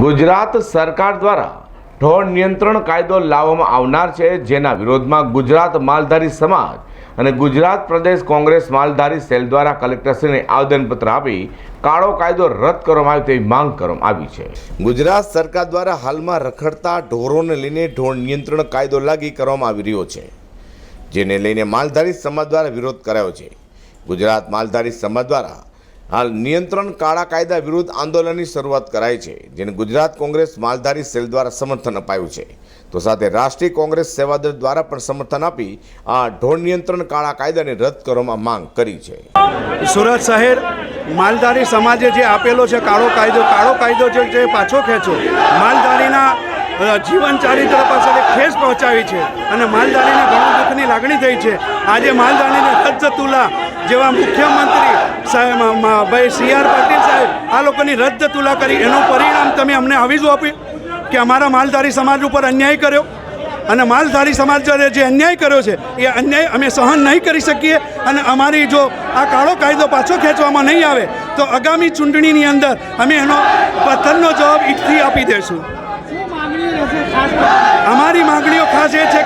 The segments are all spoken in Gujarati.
ગુજરાત સરકાર દ્વારા ઢોર નિયંત્રણ કાયદો લાવવામાં આવનાર છે, જેના વિરોધમાં ગુજરાત માલધારી સમાજ અને ગુજરાત પ્રદેશ કોંગ્રેસ માલધારી સેલ દ્વારા કલેક્ટરશ્રીને આવેદનપત્ર આપી કાળો કાયદો રદ કરવામાં આવે તેવી માંગ કરવામાં આવી છે. ગુજરાત સરકાર દ્વારા હાલમાં રખડતા ઢોરોને લઈને ઢોર નિયંત્રણ કાયદો લાગી કરવામાં આવી રહ્યો છે, જેને લઈને માલધારી સમાજ દ્વારા વિરોધ કરાયો છે. ગુજરાત માલધારી સમાજ દ્વારા હાલ નિયંત્રણ કાળા કાયદા વિરુદ્ધ આંદોલનની શરૂઆત કરાઈ છે, જેને ગુજરાત કોંગ્રેસ માલધારી સેલ દ્વારા સમર્થન અપાયું છે. તો સાથે રાષ્ટ્રીય કોંગ્રેસ સેવાદળ દ્વારા પણ સમર્થન આપી આ ઢોર નિયંત્રણ કાળા કાયદાને રદ કરવામાં માંગ કરી છે. સુરત શહેર માલધારી સમાજે જે આપેલો છે કાળો કાયદો કાળો કાયદો જે પાછો ખેંચો, માલધારીના જીવન ચારિત્ર પાછળ પહોંચાવી છે અને માલધારીને ઘણું દુઃખની લાગણી થઈ છે. આજે માલધારીને રદ તુલા જેવા મુખ્યમંત્રી સાહેબ ભાઈ સી આર પાટીલ સાહેબ આ લોકોની રદતુલા કરી. એનું પરિણામ તમે અમને આવીશું આપ્યું કે અમારા માલધારી સમાજ ઉપર અન્યાય કર્યો. અને માલધારી સમાજ જે અન્યાય કર્યો છે એ અન્યાય અમે સહન નહીં કરી શકીએ અને અમારી જો આ કાળો કાયદો પાછો ખેંચવામાં નહીં આવે તો આગામી ચૂંટણીની અંદર અમે એનો પથ્થરનો જવાબ ઈટથી આપી દઈશું? અમારી છે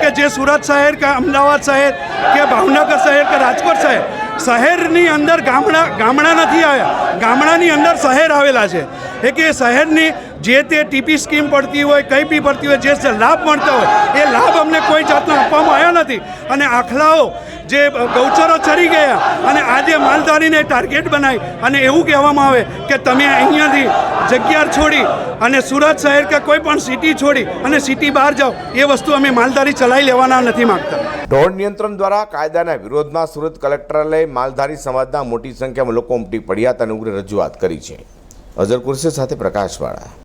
કે જે સુરત શહેર કે અમદાવાદ શહેર કે ભાવનગર શહેર કે રાજકોટ શહેર, શહેરની અંદર ગામડા ગામડા નથી આવ્યા, ગામડાની અંદર શહેર આવેલા છે. એ કે શહેરની જે તે ટીપી સ્કીમ પડતી હોય, કંઈ બી પડતી હોય, જે લાભ મળતા હોય, એ લાભ અમને કોઈ જાતનો આપવામાં આવ્યા નથી. અને આખલાઓ જે ગૌચરો ચરી ગયા અને આજે માલધારીને ટાર્ગેટ બનાવી અને એવું કહેવામાં આવે કે તમે અહીંયાથી જગ્યા છોડી અને સુરત શહેર કે કોઈ પણ સિટી છોડી અને સિટી બહાર જાઓ, એ વસ્તુ અમે માલધારી ચલાવી લેવાના નથી માગતા. ઢોર નિયંત્રણ દ્વારા કાયદાના વિરોધમાં સુરત કલેક્ટરાલય માલધારી સમાજના મોટી સંખ્યામાં લોકો ઉમટી પડ્યા હતા અને ઉગ્ર રજૂઆત કરી છે. અઝર કુરશી સાથે પ્રકાશવાળા.